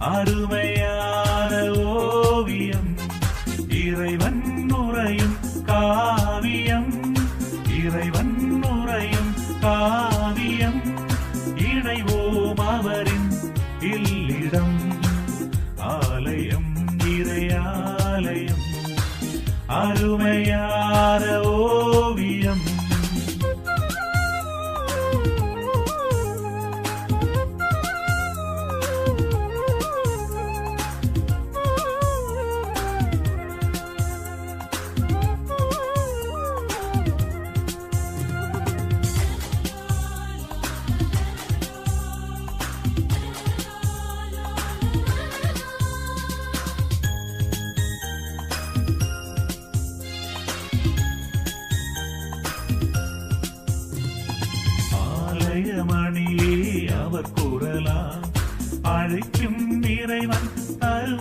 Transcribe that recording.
அருமையான ஓவியம் இறைவன் உரையும் காவியம் இறைவன் உரையும் காவியம். இணைவோம் அவரின் இல்லிடம் ஆலயம் இறையாலயம். அருமையான ஓ உதயமணியே அவர் கூறலாம் அழைக்கும் இறைவன் அருள்